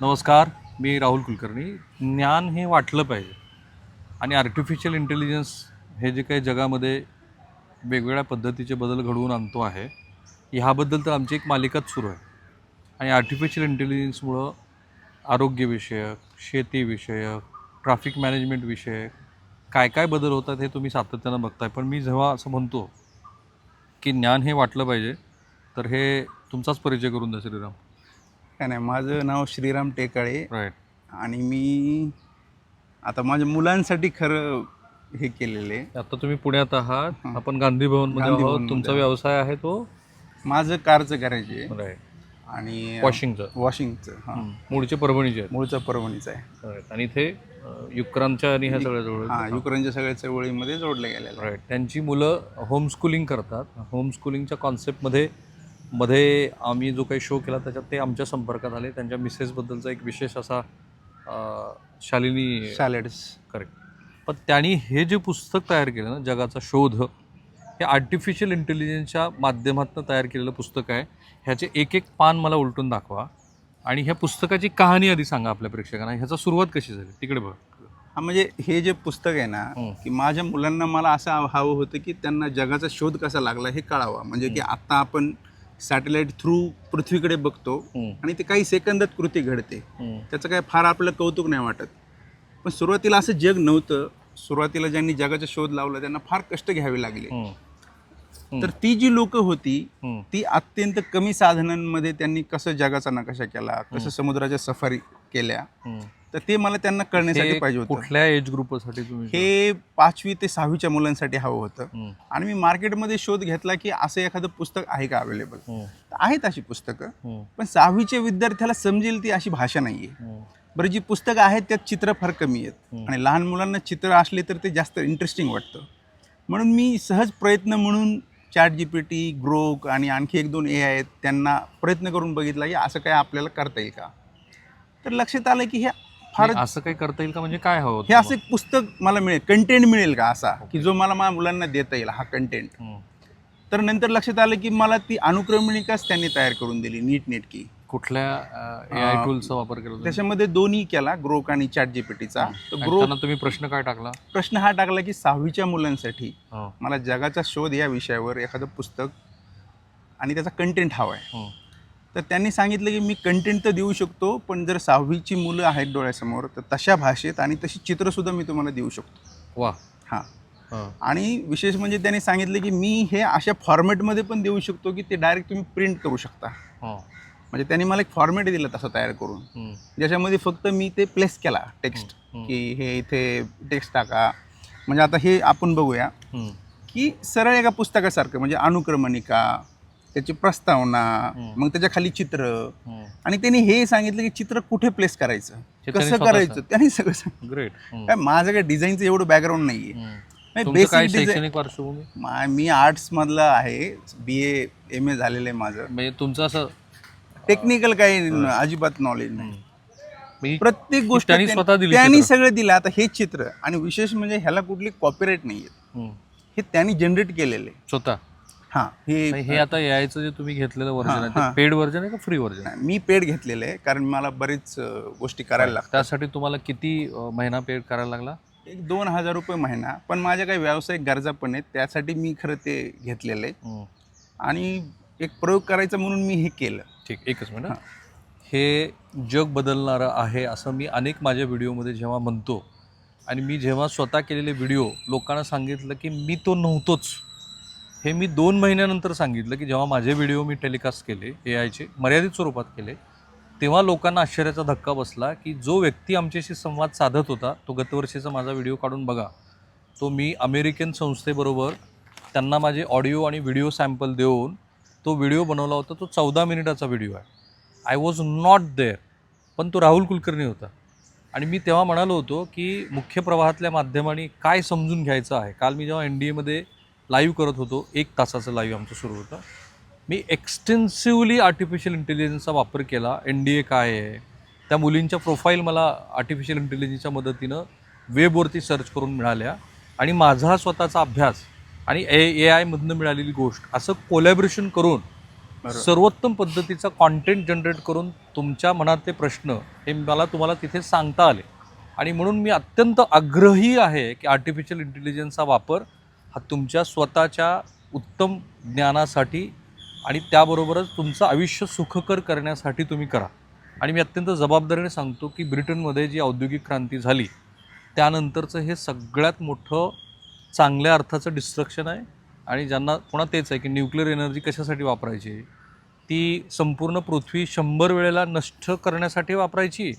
नमस्कार मी राहुल कुलकर्णी. ज्ञान हे वाटलं पाहिजे. आणि आर्टिफिशियल इंटेलिजन्स हे जे काही जगामध्ये वेगवेगळ्या पद्धतीचे बदल घडवून आणतो आहे ह्याबद्दल तर आमची एक मालिकाच सुरू आहे. आणि आर्टिफिशियल इंटेलिजन्समुळं आरोग्यविषयक शेतीविषयक ट्रॅफिक मॅनेजमेंट विषयक काय काय बदल होतात हे तुम्ही सातत्यानं बघताय. पण मी जेव्हा असं म्हणतो की ज्ञान हे वाटलं पाहिजे तर हे तुमचाच परिचय करून द्या श्रीराम. काय नाही माझं नाव श्रीराम टेकाळे. राईट आणि मी आता माझ्या मुलांसाठी खरं हे केलेलं. आहे आता तुम्ही पुण्यात आहात. हं. आपण गांधी आहोत. भवनमध्ये तुमचा आहोत. व्यवसाय आहे तो? माझं कारचं करायचे. राईट आणि वॉशिंगचं वॉशिंगचं हां. मूळचे परभणीचे आहेत. मूळचं परभणीचं आहे. Right. आणि इथे अं, युक्रांच्या आणि ह्या सगळ्या जवळ युक्रेनच्या सगळ्या चळवळीमध्ये जोडलं गेलेलं आहे राईट त्यांची मुलं होमस्कूलिंग करतात. होमस्कूलिंगच्या कॉन्सेप्टमध्ये मध्ये आम्ही जो काही शो केला त्याच्यात ते आमच्या संपर्कात आले. त्यांच्या मिसेसबद्दलचा एक विशेष असा शालिनी सॅलड्स करेक्ट पण त्यांनी हे जे पुस्तक तयार केलं ना जगाचा शोध हे आर्टिफिशियल इंटेलिजन्सच्या माध्यमातून तयार केलेलं पुस्तक आहे. ह्याचे एक एक पान मला उलटून दाखवा. आणि ह्या पुस्तकाची कहाणी आधी सांगा आपल्या प्रेक्षकांना. ह्याचा सुरुवात कशी झाली? तिकडे बघ. हा म्हणजे हे जे पुस्तक आहे ना. की माझ्या मुलांना मला असं हवं होतं की त्यांना जगाचा शोध कसा लागला हे कळावं. म्हणजे की आता आपण सॅटेलाइट थ्रू पृथ्वीकडे बघतो. आणि ते काही सेकंदात कृती घडते. त्याचं काय फार आपल्याला कौतुक नाही वाटत पण सुरुवातीला असं जग नव्हतं सुरुवातीला ज्यांनी जगाचा शोध लावला त्यांना फार कष्ट घ्यावे लागले. तर ती जी लोक होती. ती अत्यंत कमी साधनांमध्ये त्यांनी कसं जगाचा नकाशा केला कसं समुद्राच्या सफारी केल्या. तर ते मला त्यांना कळण्यासाठी पाहिजे होतं कुठल्या एज ग्रुपसाठी तुम्ही हे पाचवी ते सहावीच्या मुलांसाठी हवं होतं. आणि मी मार्केटमध्ये शोध घेतला की असं एखादं पुस्तक आहे का अवेलेबल. आहेत अशी पुस्तकं. पण सहावीच्या विद्यार्थ्याला समजेल ती अशी भाषा नाही आहे हं. बरं जी पुस्तकं आहेत त्यात चित्र फार कमी आहेत. आणि लहान मुलांना चित्र असले तर ते जास्त इंटरेस्टिंग वाटतं म्हणून मी सहज प्रयत्न म्हणून chat G P T Grok आणि आणखी एक दोन ए आहेत त्यांना प्रयत्न करून बघितला की असं काय आपल्याला करता येईल का तर लक्षात आलं की हे फार नाही, असं काही करता येईल का? म्हणजे काय हवं हे असं एक पुस्तक मला मिळेल कंटेंट मिळेल का असा? की जो मला माझ्या मुलांना देता येईल हा कंटेंट. तर नंतर लक्षात आलं की मला ती अनुक्रमणिकाच त्यांनी तयार करून दिली नीट नेटकी कुठल्या ए आय अं, टूलचा वापर केला तुम्ही? त्याच्यामध्ये दोन्ही केला ग्रोक आणि चॅट जी पी टीचा तर आणि ग्रोक त्यांना तुम्ही प्रश्न काय टाकला? प्रश्न हा टाकला की सहावीच्या मुलांसाठी हं. मला जगाचा शोध या विषयावर एखादं पुस्तक आणि त्याचा कंटेंट हवा आहे. हं. तर त्यांनी सांगितलं की मी कंटेंट तर देऊ शकतो पण जर सहावीची मुलं आहेत डोळ्यासमोर तर तशा भाषेत आणि तशी चित्रसुद्धा मी तुम्हाला देऊ शकतो वा हां. आणि विशेष म्हणजे त्यांनी सांगितलं की मी हे अशा फॉर्मॅटमध्ये पण देऊ शकतो की ते डायरेक्ट तुम्ही प्रिंट करू शकता. म्हणजे त्यांनी मला एक फॉर्मॅट दिलं तसं तयार करून. ज्याच्यामध्ये फक्त मी ते प्लेस केला टेक्स्ट. की हे इथे टेक्स्ट टाका म्हणजे आता हे आपण बघूया. की सरळ एका पुस्तकासारखं म्हणजे अनुक्रमणिका त्याची प्रस्तावना. मग त्याच्याखाली चित्र. आणि त्यांनी हे सांगितलं की चित्र कुठे प्लेस करायचं? कसं करायचं? त्यांनी सगळं सांग. ग्रेट. काय माझं काय डिझाईनचं एवढं बॅकग्राऊंड नाही. आहे तुमचं काय बेसिक डिझाईन शैक्षणिक पार्श्वभूमी? मी आर्ट्समधलं आहे बी ए एम ए झालेलं आहे माझं. म्हणजे तुमचं असं टेक्निकल काही अजिबात नॉलेज नाही. म्हणजे प्रत्येक गोष्ट त्यांनी. सगळं दिलं. आता हे चित्र आणि विशेष म्हणजे ह्याला कुठली कॉपीराईट नाही आहे हं. हे त्यांनी जनरेट केलेले स्वतः. हां हे हे आता यायचं जे तुम्ही घेतलेलं व्हर्जन आहे हां. ते पेड व्हर्जन आहे का फ्री व्हर्जन मी पेड घेतलेलं आहे कारण मला बरीच अं, गोष्टी करायला लागतात. त्यासाठी तुम्हाला किती अं, महिना पेड करायला लागला? एक दोन हजार रुपये महिना पण माझ्या काही व्यावसायिक गरजा पण आहेत त्यासाठी मी खरं ते घेतलेलं आहे. हं. आणि एक प्रयोग करायचा म्हणून मी हे केलं. ठीक एकच मिनिट. हां. हे जग बदलणारं आहे असं मी अनेक माझ्या व्हिडिओमध्ये जेव्हा म्हणतो आणि मी जेव्हा स्वतः केलेले व्हिडिओ लोकांना सांगितलं की मी तो नव्हतोच. हे मी दोन महिन्यानंतर सांगितलं की जेव्हा माझे व्हिडिओ मी टेलिकास्ट केले ए आयचे मर्यादित स्वरूपात केले तेव्हा लोकांना आश्चर्याचा धक्का बसला की जो व्यक्ती आमच्याशी संवाद साधत होता तो गतवर्षीचा माझा व्हिडिओ काढून बघा. तो मी अमेरिकन संस्थेबरोबर त्यांना माझे ऑडिओ आणि व्हिडिओ सॅम्पल देऊन तो व्हिडिओ बनवला होता तो चौदा मिनिटाचा व्हिडिओ आहे. आय वॉज नॉट देअर पण तो राहुल कुलकर्णी होता. आणि मी तेव्हा म्हणालो होतो की मुख्य प्रवाहातल्या माध्यमाने काय समजून घ्यायचं आहे? काल मी जेव्हा एन डी एमध्ये लाईव्ह करत होतो. एक तासाचं लाईव्ह आमचं सुरू होतं. मी एक्सटेन्सिव्हली आर्टिफिशियल इंटेलिजन्सचा वापर केला. एन डी ए काय आहे? त्या मुलींच्या प्रोफाईल मला आर्टिफिशियल इंटेलिजन्सच्या मदतीनं वेबवरती सर्च करून मिळाल्या. आणि माझा स्वतःचा अभ्यास आणि ए ए आयमधनं मिळालेली गोष्ट असं कोलॅबरेशन करून सर्वोत्तम पद्धतीचा कॉन्टेंट जनरेट करून तुमच्या मनातले प्रश्न हे मला तुम्हाला तिथे सांगता आले. आणि म्हणून मी अत्यंत आग्रही आहे की आर्टिफिशियल इंटेलिजन्सचा वापर हा तुमच्या स्वतःच्या उत्तम ज्ञानासाठी आणि त्याबरोबरच तुमचं आयुष्य सुखकर करण्यासाठी तुम्ही करा. आणि मी अत्यंत जबाबदारीने सांगतो की ब्रिटनमध्ये जी औद्योगिक क्रांती झाली त्यानंतरचं हे सगळ्यात मोठं चांगल्या अर्थाचं डिस्ट्रक्शन आहे. आणि ज्यांना पुन्हा तेच आहे की न्यूक्लिअर एनर्जी कशासाठी वापरायची ती संपूर्ण पृथ्वी शंभर वेळेला नष्ट करण्यासाठी वापरायची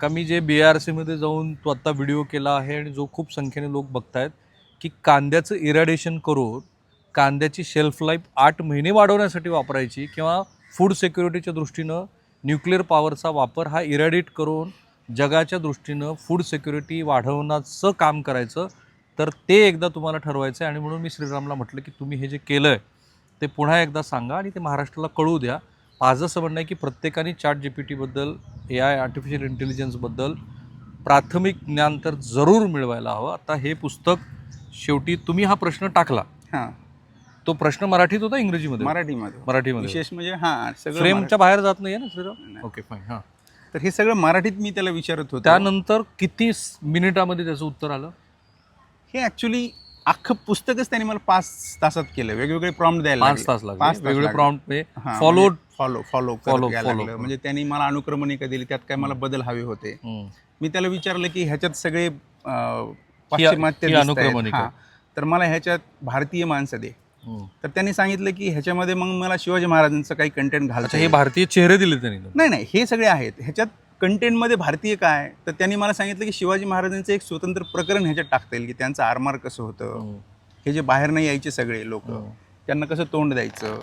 का मी जे बी आर सीमध्ये जाऊन तो आत्ता व्हिडिओ केला आहे आणि जो खूप संख्येने लोक बघतायत की कांद्याचं इरॅडेशन करून कांद्याची शेल्फ लाईफ आठ महिने वाढवण्यासाठी वापरायची किंवा फूड सिक्युरिटीच्या दृष्टीनं न्यूक्लिअर पॉवरचा वापर हा इरॅडिएट करून जगाच्या दृष्टीनं फूड सिक्युरिटी वाढवण्याचं काम करायचं तर ते एकदा तुम्हाला ठरवायचं आहे आणि म्हणून मी श्रीरामला म्हटलं की तुम्ही हे जे केलं आहे ते पुन्हा एकदा सांगा आणि ते महाराष्ट्राला कळू द्या. माझं असं म्हणणं आहे की प्रत्येकाने चॅट जी पी टीबद्दल ए आय आर्टिफिशियल इंटेलिजन्सबद्दल प्राथमिक ज्ञान तर जरूर मिळवायला हवं. आता हे पुस्तक शेवटी तुम्ही हा प्रश्न टाकला. हां. तो प्रश्न मराठीत होता इंग्रजीमध्ये? मराठीमध्ये मराठीमध्ये. विशेष म्हणजे हां सगळं फ्रेमच्या बाहेर जात नाही ना नाही. ओके फाईन हां. तर हे सगळं मराठीत मी त्याला विचारत होतो. त्यानंतर किती मिनिटामध्ये त्याचं उत्तर आलं? हे ऍक्च्युली अख्खं पुस्तकच त्यांनी मला पाच तासात केलं. वेगवेगळे प्रॉम्प्ट द्यायला पाच. तास पाच लागले. तास वेगळे. Prompt follow follow follow follow. लागलं. म्हणजे त्यांनी मला अनुक्रमणिका दिली त्यात काय मला बदल हवे होते. मी त्याला विचारलं की ह्याच्यात सगळे पाश्चिमात्य ही. अनुक्रमणिका. हां. तर मला ह्याच्यात भारतीय माणसं दे. तर त्यांनी सांगितलं की ह्याच्यामध्ये मग मला शिवाजी महाराजांचं काही कंटेंट अच्छा घालता हे येईल. भारतीय चेहरे दिले त्यांनी नाही नाही हे सगळे आहेत. ह्याच्यात कंटेंटमध्ये भारतीय काय? तर त्यांनी मला सांगितलं की शिवाजी महाराजांचं एक स्वतंत्र प्रकरण ह्याच्यात टाकता येईल की त्यांचं आरमार कसं होतं. हे. जे बाहेर नाही यायचे सगळे लोक त्यांना कसं तोंड द्यायचं?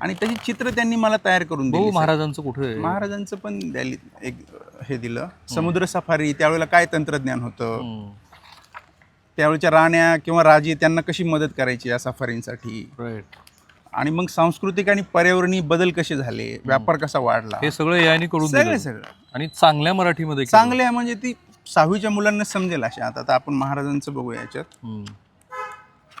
आणि त्याची चित्र त्यांनी मला तयार करून भाऊ दिली महाराजांचं कुठे? महाराजांचं पण द्याली एक हे दिलं. समुद्र सफारी त्यावेळेला काय तंत्रज्ञान होतं? हम्म. त्यावेळेच्या राण्या किंवा राजे त्यांना कशी मदत करायची या सफारींसाठी. आणि मग सांस्कृतिक आणि पर्यावरणीय बदल कसे झाले? व्यापार कसा वाढला? हे सगळं याने करून सगळं दिलं. सगळं. आणि चांगल्या मराठीमध्ये केलं. चांगले आहे म्हणजे ती सहावीच्या मुलांना समजेल अशा. आता आता आपण महाराजांचं बघूया याच्यात. हम्म.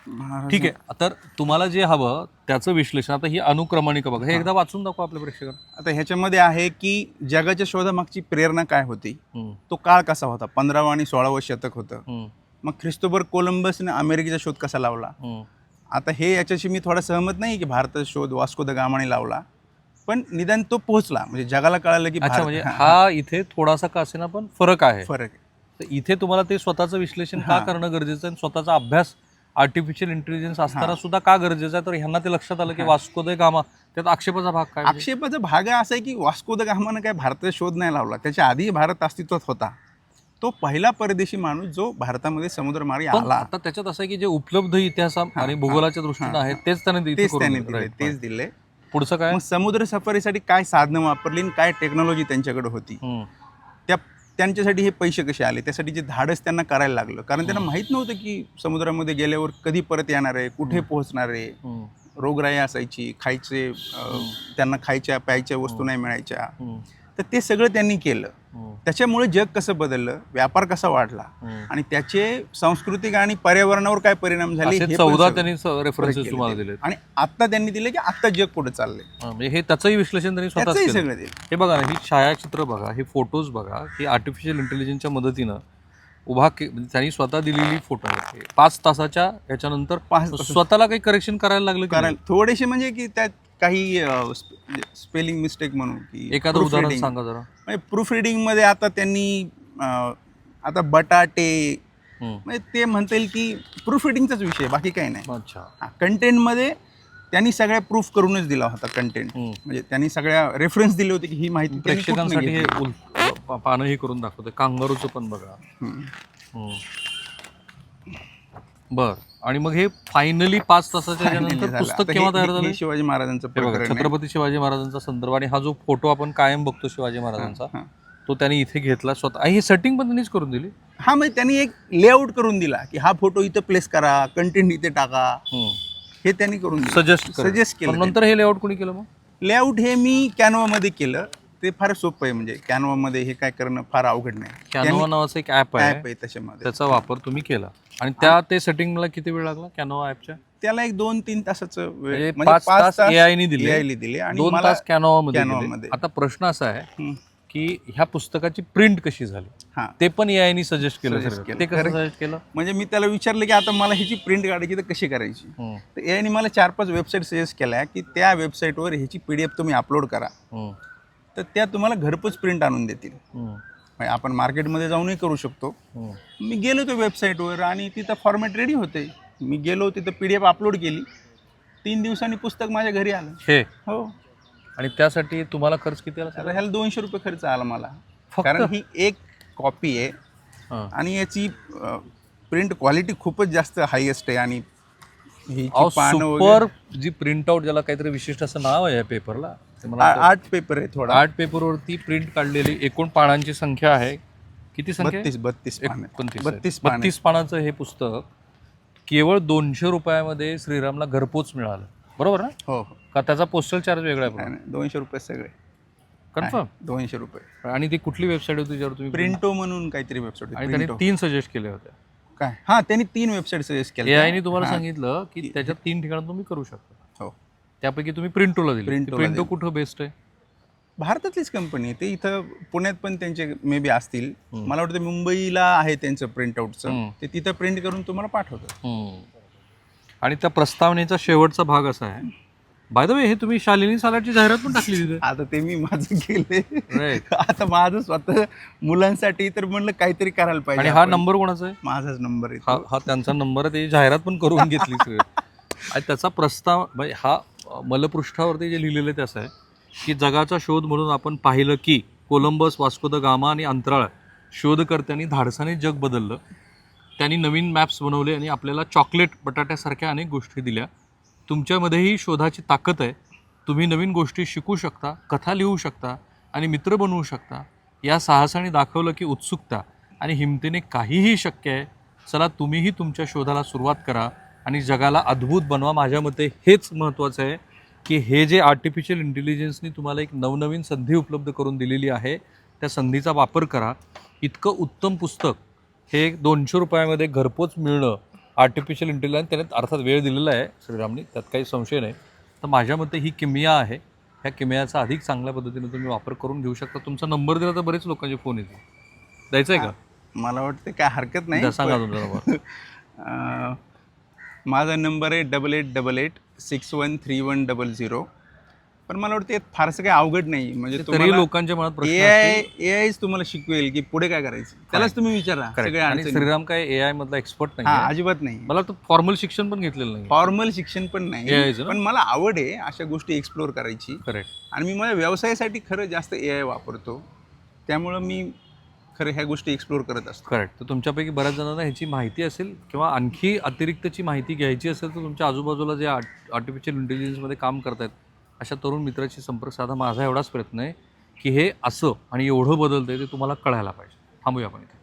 महाराज ठीक आहे. तर तुम्हाला जे हवं त्याचं विश्लेषण. आता ही अनुक्रमणिका बघा. हे. एकदा वाचून दाखवा आपल्या प्रेक्षकांना. आता ह्याच्यामध्ये आहे की जगाच्या शोधामागची प्रेरणा काय होती? हम्म. तो काळ कसा होता? पंधरावं आणि सोळावं शतक होतं. हम्म. मग ख्रिस्तोबर कोलंबसने अमेरिकेचा शोध कसा लावला? हम्म. आता हे याच्याशी मी थोडा सहमत नाही की भारताचा शोध वास्को द गामाने लावला पण निदान तो पोहोचला. म्हणजे जगाला कळालं की म्हणजे हा, हा इथे थोडासा का असेना पण फरक आहे? फरक. तर इथे तुम्हाला ते स्वतःचं विश्लेषण का हा. करणं गरजेचं आहे? आणि स्वतःचा अभ्यास आर्टिफिशियल इंटेलिजन्स असताना सुद्धा का गरजेचं आहे? तर ह्यांना ते लक्षात आलं की वास्को दे गामा त्यात आक्षेपाचा भाग काय? आक्षेपाचा भाग हा असा आहे की वास्को द गामानं काय भारताचा शोध नाही लावला. त्याच्या आधी भारत अस्तित्वात होता. तो पहिला परदेशी माणूस जो भारतामध्ये समुद्रमार्गे आला. आता त्याच्यात असं की जे उपलब्ध इतिहास आणि भूगोलाच्या दृष्टीनं आहे तेच त्याने तेच त्याने दिलं. तेच. दिले पुढचं काय? समुद्र सफारीसाठी काय साधनं वापरली आणि काय टेक्नॉलॉजी त्यांच्याकडे होती. त्या त्यांच्यासाठी हे पैसे कसे आले? त्यासाठी जे धाडस त्यांना करायला लागलं. कारण त्यांना माहीत नव्हतं की समुद्रामध्ये गेल्यावर कधी परत येणार आहे कुठे पोहोचणार आहे. रोगराई असायची खायचे त्यांना खायच्या प्यायच्या वस्तू नाही मिळायच्या. तर ते सगळं त्यांनी केलं हम्म. त्याच्यामुळे जग कसं बदललं व्यापार कसा वाढला हम्म. आणि त्याचे सांस्कृतिक आणि पर्यावरणावर काय परिणाम झाले हे चौदा त्यांनी रेफरन्सेस तुम्हाला. दिले आणि आता त्यांनी दिले की आता जग पुढे चाललंय म्हणजे हे त्याचंही विश्लेषण त्यांनी केलं सगळं दिलं हे बघा ना ही छायाचित्र बघा हे फोटोज बघा ही आर्टिफिशियल इंटेलिजन्सच्या मदतीनं उभा के म्हणजे त्यांनी स्वतः दिलेली फोटो आहे पाच तासाच्या याच्यानंतर पाच तास- स्वतःला काही करेक्शन करायला लागलं की कारण नाही? थोडेसे म्हणजे की त्यात काही स्पेलिंग मिस्टेक म्हणून की एखादं उदाहरण. सांगा जरा म्हणजे प्रूफमध्ये आता त्यांनी अं, आता बटाटे हम्म. म्हणजे ते म्हणता येईल की प्रूफ रिडिंगचाच विषय आहे, बाकी काही नाही अच्छा कंटेंटमध्ये त्यांनी सगळ्या प्रूफ करूनच दिला होता कंटेंट हम्म. म्हणजे त्यांनी सगळ्या रेफरन्स दिले होते की ही माहिती त्यांनी कुठनं प्रेक्षकांसाठी हे घेतली. उल- पा- पानं हे करून दाखवते कांगारूचं पण बघा. हम्म. हम्म. बर. आणि मग हे फायनली पाच तासाच्या Finally याच्यानंतर झालं. पुस्तक आता केव्हा हे- तयार हे- झालं हे शिवाजी महाराजांचं हे बघा प्रकरण आहे. छत्रपती शिवाजी महाराजांचा संदर्भ आणि हा जो फोटो आपण कायम बघतो शिवाजी महाराजांचा हां. तो त्याने इथे घेतला स्वतः. आणि हे सेटिंग पण त्यांनीच करून दिली. हा म्हणजे त्यांनी एक लेआउट करून दिला की हा फोटो इथं प्लेस करा कंटेंट इथे टाका. हे त्यांनी करून दिलं. सजेस्ट सजेस्ट केलं नंतर हे लेआउट कोणी केलं मग? लेआउट हे मी कॅनवामध्ये केलं. ते फार सोपं आहे. म्हणजे कॅनवामध्ये हे काय करणं फार अवघड नाही. कॅनोवा नावाचं एक ॲप आहे. ॲप आहे त्याच्यामध्ये. त्याचा वापर तुम्ही केला. आणि त्या ते सेटिंगला किती वेळ लागला कॅनोवा ॲपच्या त्याला एक दोन तीन तासाचं म्हणजे वेळ पाच तास AI ने दिले. AI ने दिले आणि दोन मला तास कॅनोवा मध्ये Canva. मध्ये. आता प्रश्न असा आहे हं, की ह्या पुस्तकाची प्रिंट कशी झाली? हा. ते पण एआयनी सजेस्ट केलं Suggest सगळं. केलं. ते कसं. सजेस्ट केलं? म्हणजे मी त्याला विचारलं की आता मला ह्याची प्रिंट काढायची तर कशी करायची? तर याने मला चार पाच वेबसाईट सजेस्ट केल्या की त्या वेबसाईटवर ह्याची पी डी एफ तुम्ही अपलोड करा. तर त्या तुम्हाला घरपोच प्रिंट आणून देतील. म्हणजे आपण मार्केटमध्ये जाऊनही करू शकतो. मी गेलो तो वेबसाईटवर आणि तिथं फॉर्मॅट रेडी होते. मी गेलो तिथं पी डी एफ अपलोड केली. तीन दिवसांनी पुस्तक माझ्या घरी आलं. हे. हो. आणि त्यासाठी तुम्हाला खर्च किती आला? तर ह्याला दोनशे रुपये खर्च आला मला? कारण ही एक कॉपी आहे. आणि याची प्रिंट क्वालिटी खूपच जास्त हायएस्ट आहे. आणि ही जी प्रिंट आउट ज्याला काहीतरी विशिष्ट असं नाव आहे या पेपरला ते मला आ- आर्ट पेपर आहे थोडा. आर्ट पेपरवरती प्रिंट काढलेली एकूण पानांची संख्या आहे. किती संख्या? बत्तीस बत्तीस पानं. बत्तीस पानं. बत्तीस पानाचं हे पुस्तक केवळ दोनशे रुपयामध्ये श्रीरामला घरपोच मिळालं. बरोबर ना? हो हो. का त्याचा पोस्टल चार्ज वेगळा आहे नाही, दोनशे रुपये सगळे. कन्फर्म दोनशे रुपये. आणि ती कुठली वेबसाईट होती ज्यावर तुम्ही प्रिंटो म्हणून काहीतरी वेबसाईट आणि त्यांनी तीन सजेस्ट केले होते काय? हा त्यांनी तीन वेबसाईट सजेस्ट ए केल्या आयने तुम्हाला सांगितलं की त्याच्यात तीन ठिकाणी तुम्ही करू शकता. त्यापैकी तुम्ही प्रिंटोला दिली प्रिंटो दिली. कुठं बेस्ट आहे भारतातलीच कंपनी आहे ते इथं पुण्यात पण त्यांचे मे बी असतील मला वाटतं मुंबईला आहे त्यांचं प्रिंटआउटचं. ते तिथं प्रिंट करून तुम्हाला पाठवतं हम्म. आणि त्या प्रस्तावनेचा शेवटचा भाग असा आहे बाय द वे हे तुम्ही शालिनी सालाडची जाहिरात पण टाकली तिथे आता ते मी माझं केले Right. आता माझं स्वतः मुलांसाठी तर म्हणलं काहीतरी करायला पाहिजे आणि हा आपण. नंबर कोणाचा आहे माझाच नंबर आहे हा तो. हा त्यांचा नंबर आहे त्याची जाहिरात पण करून घेतली सगळी. आणि त्याचा प्रस्ताव म्हणजे हा मलपृष्ठावरती जे लिहिलेलं आहे ते असं आहे की जगाचा शोध म्हणून आपण पाहिलं की कोलंबस वास्को द गामा आणि अंतराळ शोधकर्त्यांनी धाडसाने जग बदललं. त्यांनी नवीन मॅप्स बनवले आणि आपल्याला चॉकलेट बटाट्यासारख्या अनेक गोष्टी दिल्या. तुमच्यामध्येही शोधाची ताकद आहे. तुम्ही नवीन गोष्टी शिकू शकता कथा लिहू शकता आणि मित्र बनवू शकता. या साहसाने दाखवलं की उत्सुकता आणि हिमतीने काहीही शक्य आहे. चला तुम्हीही तुमच्या शोधाला सुरुवात करा. आणि जगाला अद्भुत बनवा. माझ्या मते हेच महत्त्वाचं आहे की हे जे आर्टिफिशियल इंटेलिजन्सनी तुम्हाला एक नवनवीन संधी उपलब्ध करून दिलेली आहे त्या संधीचा वापर करा. इतकं उत्तम पुस्तक हे दोनशे रुपयामध्ये घरपोच मिळणं आर्टिफिशियल इंटेलिजन्स त्याने अर्थात वेळ दिलेला आहे श्रीरामनी त्यात काही संशय नाही. तर माझ्या मते ही किमया आहे. ह्या किमयाचा अधिक चांगल्या पद्धतीने तुम्ही वापर करून घेऊ शकता. तुमचा नंबर दिला तर बरेच लोकांचे फोन येतील. द्यायचा आहे का मला वाटतं काय हरकत नाही सांगा तुमचा नंबर. माझा नंबर आहे double eight double eight six one three one double zero. पण मला वाटतं यात फारसं काही अवघड नाही. म्हणजे तुम्हाला लोकांच्या मनात ए आय ए आयच तुम्हाला शिकवेल की पुढे काय करायचं? त्यालाच तुम्ही विचारा अडचणी. श्रीराम काय ए आय मधला एक्सपर्ट नाही अजिबात नाही. मला वाटतं फॉर्मल शिक्षण पण घेतलेलं नाही फॉर्मल शिक्षण पण नाही? पण मला आवड आहे अशा गोष्टी एक्सप्लोअर करायची. करेक्ट आणि मी माझ्या व्यवसायासाठी खरं जास्त ए आय वापरतो. त्यामुळं मी खरं ह्या गोष्टी एक्सप्लोअर करत असतो करेक्ट तर तुमच्यापैकी बऱ्याच जणांना ह्याची माहिती असेल किंवा आणखी अतिरिक्तची माहिती घ्यायची असेल तर तुमच्या आजूबाजूला जे आर्ट आर्टिफिशियल इंटेलिजन्समध्ये काम करतायत अशा तरुण मित्राशी संपर्क साधा. माझा एवढाच प्रयत्न आहे की हे असं आणि एवढं बदलतं आहे ते तुम्हाला कळायला पाहिजे. थांबूया आपण इथे.